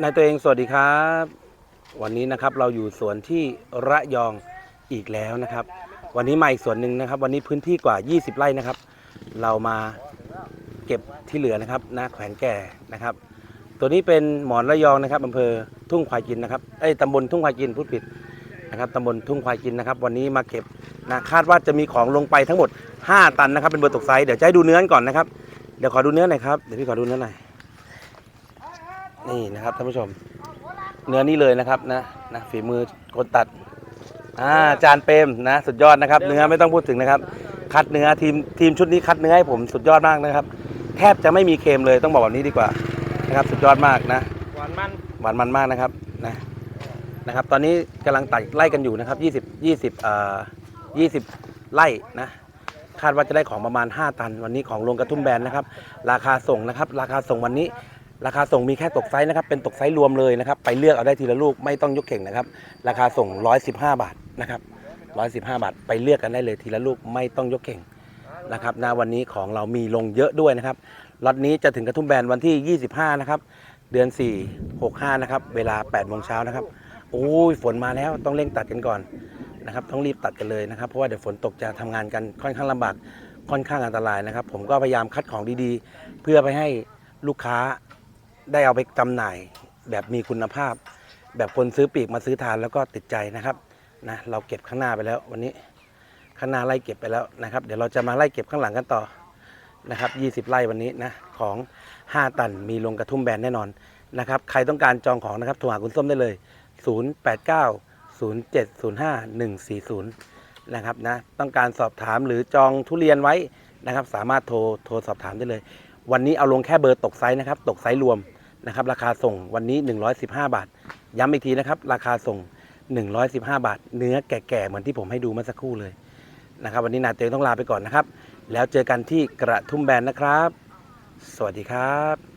นายตัวเองสวัสดีครับ วันนี้นะครับเราอยู่สวนที่ระยองอีกแล้วนะครับ วันนี้มาอีกสวนหนึ่งนะครับ วันนี้พื้นที่กว่า 20 ไร่นะครับ เรามาเก็บที่เหลือนะครับนะแขวนแก่นะครับ ตัวนี้เป็นหมอนระยองนะครับอำเภอทุ่งควายกินนะครับเอ้ยตำบลทุ่งควายกินพูดผิดนะครับตำบลทุ่งควายกินนะครับ วันนี้มาเก็บนะคาดว่าจะมีของลงไปทั้งหมด 5 ตันนะครับ เป็นเบอร์ตกไซส์เดี๋ยวจะให้ดูเนื้อก่อนนะครับเดี๋ยวขอดูเนื้อหน่อยครับเดี๋ยวพี่ขอดูเนื้อหน่อย นี่นะครับท่านผู้ชม เนื้อนี่เลยนะครับนะนะฝีมือคนตัดอ่าจานเปรมนะสุดยอดนะครับ เนื้อไม่ต้องพูดถึงนะครับ คัดเนื้อทีมทีมชุดนี้คัดเนื้อให้ผมสุดยอดมากนะครับ แทบจะไม่มีเค็มเลยต้องบอกแบบนี้ดีกว่านะครับ สุดยอดมากนะ หวานมันหวานมันมากนะครับนะนะครับ ตอนนี้กำลังตัดไล่กันอยู่นะครับ 20 20เอ่อ20ไร่นะ คาดว่าจะได้ของประมาณ 5 ตัน วันนี้ของลงกระทุ่มแบนนะครับ ราคาส่งนะครับ ราคาส่งวันนี้ ราคาส่งมีแค่ตกไซส์นะครับเป็นตกไซส์รวมเลยนะครับ ไปเลือกเอาได้ทีละลูกไม่ต้องยกเข่งนะครับ ราคาส่ง 115 บาทนะครับ115 บาท ไปเลือกกันได้เลยทีละลูกไม่ต้องยกเข่งนะครับนะวันนี้ของเรามีลงเยอะด้วยนะครับล็อตนี้จะถึงกระทุ่มแบนวันที่ 25 นะครับ เดือน 4 65 นะครับ เวลา8โมงเช้านะครับโอ้ยฝนมาแล้วต้องเร่งตัดกันก่อนนะครับต้องรีบตัดกันเลยนะครับ เพราะว่าเดี๋ยวฝนตกจะทำงานกันค่อนข้างลำบากค่อนข้างอันตรายนะครับ ผมก็พยายามคัดของดีๆ เพื่อไปให้ลูกค้า ได้เอาไปจำหน่ายแบบมีคุณภาพ แบบคนซื้อปีกมาซื้อทานแล้วก็ติดใจนะครับนะเราเก็บข้างหน้าไปแล้ววันนี้ข้างหน้าไล่เก็บไปแล้วนะครับ เดี๋ยวเราจะมาไล่เก็บข้างหลังกันต่อนะครับ 20 ไร่วันนี้นะของ 5 ตันมีลงกระทุ่มแบนแน่นอนนะครับ ใครต้องการจองของนะครับโทรหาคุณส้มได้เลย 089 0705 140 นะครับนะต้องการสอบถามหรือจองทุเรียนไว้นะครับ สามารถโทรโทรสอบถามได้เลย วันนี้เอาลงแค่เบอร์ตกไซส์นะครับ ตกไซส์รวมนะครับ ราคาส่งวันนี้ 115 บาท ย้ำอีกทีนะครับ ราคาส่ง 115 บาท เนื้อแก่ๆเหมือนที่ผมให้ดูเมื่อสักครู่เลยนะครับ วันนี้นาเตยต้องลาไปก่อนนะครับ แล้วเจอกันที่กระทุ่มแบนนะครับ สวัสดีครับ